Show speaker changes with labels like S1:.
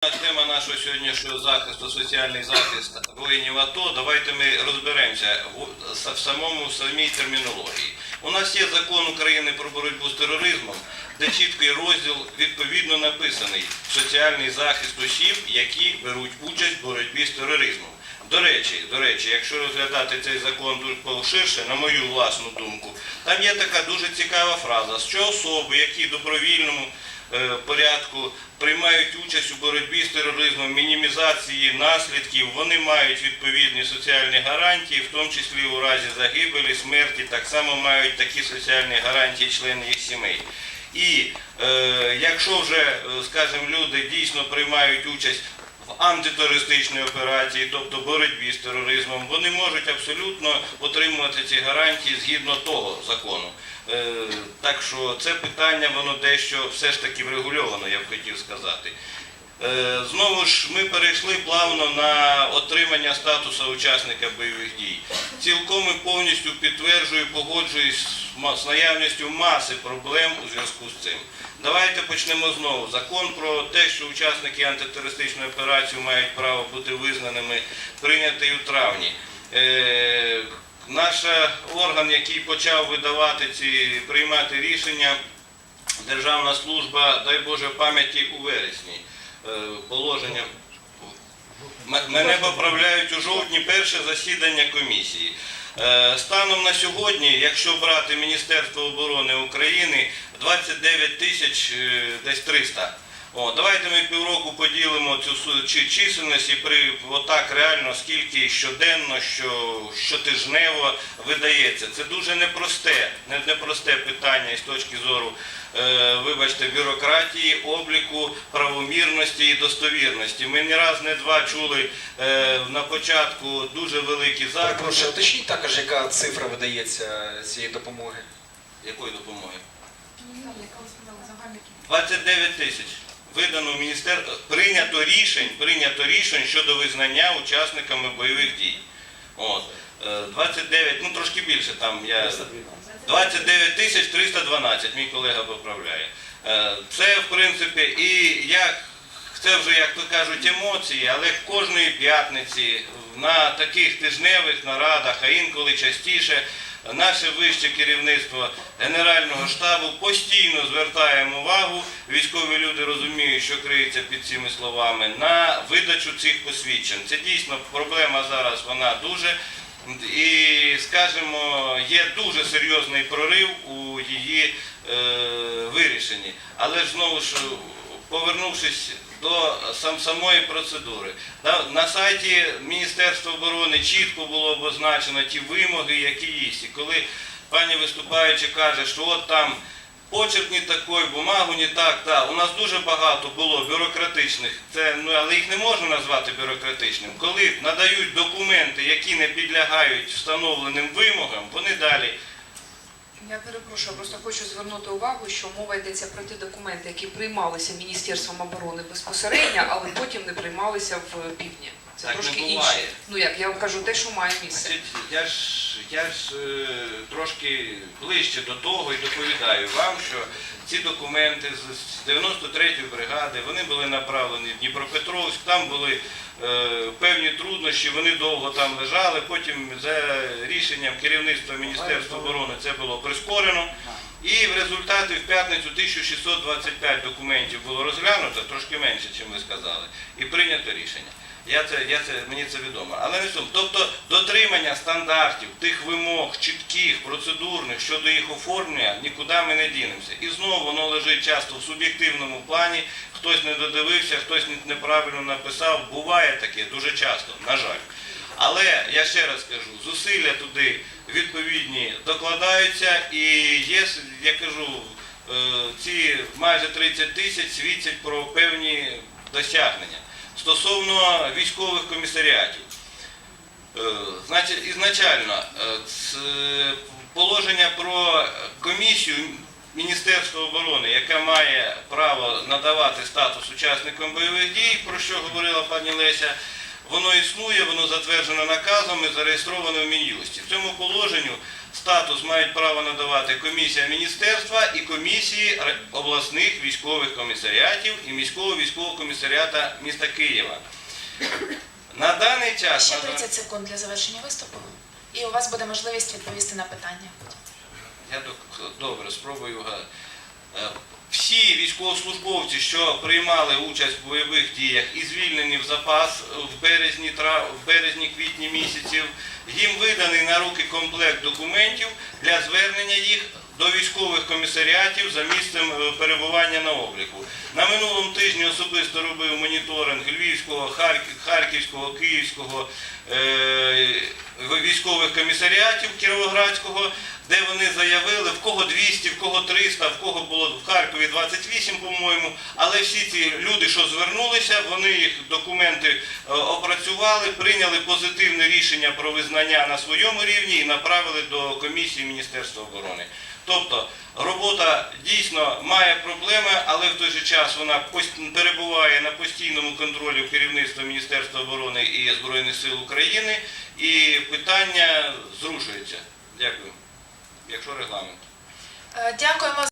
S1: Тема нашого сьогоднішнього захисту, соціальний захист воїнів АТО. Давайте ми розберемося в, самому самій термінології. У нас є закон України про боротьбу з тероризмом, де чіткий розділ відповідно написаний соціальний захист осіб, які беруть участь в боротьбі з тероризмом. До речі, до речі, якщо розглядати цей закон дуже поширше, на мою власну думку, там є така дуже цікава фраза, що особи, які добровільному порядку приймають участь у боротьбі з тероризмом, мінімізації наслідків, вони мають відповідні соціальні гарантії, в тому числі у разі загибелі, смерті, так само мають такі соціальні гарантії члени їх сімей. І е, якщо вже, е, скажімо, люди дійсно приймають участь в антитерористичній операції, тобто боротьбі з тероризмом, вони можуть абсолютно отримувати ці гарантії згідно того закону. Е, Так що це питання, воно дещо все ж таки врегульовано, я б хотів сказати. Е, Знову ж ми перейшли плавно на отримання статусу учасника бойових дій. Цілком і повністю підтверджую, погоджуюсь з наявністю маси проблем у зв'язку з цим. Давайте почнемо знову. Закон про те, що учасники антитерористичної операції мають право бути визнаними, прийнятий у травні. Наш орган, який почав видавати ці приймати рішення, Державна служба, дай Боже пам'яті у вересні. Е, Положення. Мене поправляють у жовтні перше засідання комісії. Е, Станом на сьогодні, якщо брати Міністерство оборони України, 29 тисяч е, десь 300. О, давайте ми півроку поділимо цю чисельність і при отак реально скільки щоденно, що щотижнево видається. Це дуже непросте, не- непросте питання із точки зору, е, вибачте, бюрократії, обліку, правомірності і достовірності. Ми не раз, не два чули е, на початку дуже великі заклади.
S2: Перепрошую, уточніть також, яка цифра видається цієї допомоги.
S1: Якої допомоги?
S3: Яка ви сказали загальники?
S1: 29 тисяч. Видано в міністерство, прийнято рішень, прийнято рішень щодо визнання учасниками бойових дій. От. е, 29, ну трошки більше там я. 29 тисяч 312, мій колега поправляє. Е, Це, в принципі, і як, це вже, як то кажуть, емоції, але кожної п'ятниці на таких тижневих нарадах, а інколи частіше, наше вище керівництво Генерального штабу постійно звертаємо увагу, військові люди розуміють, що криється під цими словами, на видачу цих посвідчень. Це дійсно проблема зараз, вона дуже. І, скажімо, є дуже серйозний прорив у її е, вирішенні. Але знову ж, повернувшись до сам, самої процедури, на, на сайті Міністерства оборони чітко було обозначено ті вимоги, які є. І коли пані виступаюча каже, що от там почерк не такий, бумагу не так, так. У нас дуже багато було бюрократичних, це, ну, але їх не можна назвати бюрократичним. Коли надають документи, які не підлягають встановленим вимогам, вони далі.
S3: Я перепрошую, просто хочу звернути увагу, що мова йдеться про ті документи, які приймалися Міністерством оборони безпосередньо, але потім не приймалися в півдні. Це
S1: Так
S3: трошки інше. Ну як я вам кажу, те, що має місце.
S1: Значить, я ж, я ж е, трошки ближче до того і доповідаю вам, що ці документи з- з 93-ї бригади вони були направлені в Дніпропетровськ, там були е, певні труднощі, вони довго там лежали. Потім за рішенням керівництва Міністерства оборони це було прискорено. І в результаті в п'ятницю 1625 документів було розглянуто, трошки менше, ніж ви сказали, і прийнято рішення. Я це, я це, мені це відомо. Але не цьому. Тобто дотримання стандартів, тих вимог, чітких, процедурних щодо їх оформлення, нікуди ми не дінемося. І знову воно лежить часто в суб'єктивному плані, хтось не додивився, хтось неправильно написав. Буває таке дуже часто, на жаль. Але я ще раз кажу, зусилля туди відповідні докладаються і є, я кажу, е, ці майже 30 тисяч свідчать про певні досягнення. Стосовно військових комісаріатів, Е, значить, ізначально е, положення про комісію Міністерства оборони, яка має право надавати статус учасникам бойових дій, про що говорила пані Леся, воно існує, воно затверджено наказом і зареєстровано в Мін'юсті. В цьому положенню статус мають право надавати комісія міністерства і комісії обласних військових комісаріатів і міського військового комісаріата міста Києва. На даний час
S4: Ще
S1: на-
S4: 30 секунд для завершення виступу. І у вас буде можливість відповісти на питання.
S1: Я добре спробую. Всі військовослужбовці, що приймали участь в бойових діях і звільнені в запас в березні, в березні-квітні місяців, їм виданий на руки комплект документів для звернення їх до військових комісаріатів за місцем е, перебування на обліку. На минулому тижні особисто робив моніторинг Львівського, Харківського, Київського е, військових комісаріатів Кіровоградського, де вони заявили, в кого 200, в кого 300, в кого було в Харкові 28, по-моєму. Але всі ці люди, що звернулися, вони їх документи е, опрацювали, прийняли позитивне рішення про визнання на своєму рівні і направили до комісії Міністерства оборони. Тобто робота дійсно має проблеми, але в той же час вона перебуває на постійному контролі керівництва Міністерства оборони і Збройних сил України, і питання зрушується. Дякую. Якщо регламент.
S4: Е, Дякуємо